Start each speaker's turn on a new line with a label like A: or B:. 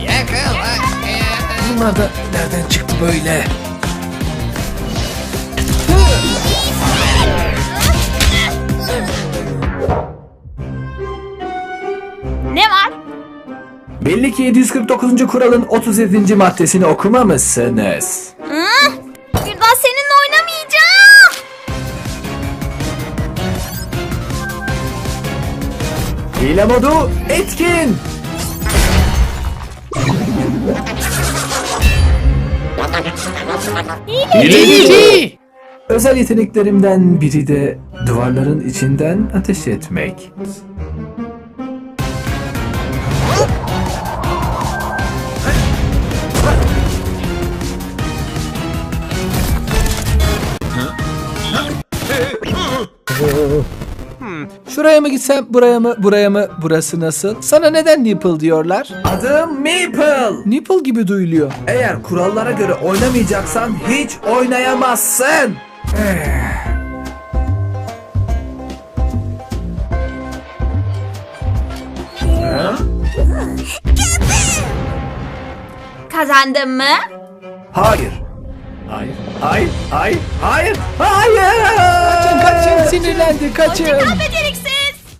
A: Yakala.
B: Bunlar da nereden çıktı böyle?
C: Ne var?
B: Belli ki 749. kuralın 37. maddesini okumamışsınız. Hile modu etkin.
A: Hileci.
B: Özel yeteneklerimden biri de duvarların içinden ateş etmek. Şuraya mı gitsem, buraya mı, buraya mı, burası nasıl? Sana neden Nipple diyorlar? Adım Maple. Nipple gibi duyuluyor. Eğer kurallara göre oynamayacaksan hiç oynayamazsın.
C: Kazandın mı?
B: Hayır. Hayır. Hayır. Hayır. Hayır. Hayır. Kaçın kaçın sinirlendi kaçın.
C: Beceriksiz.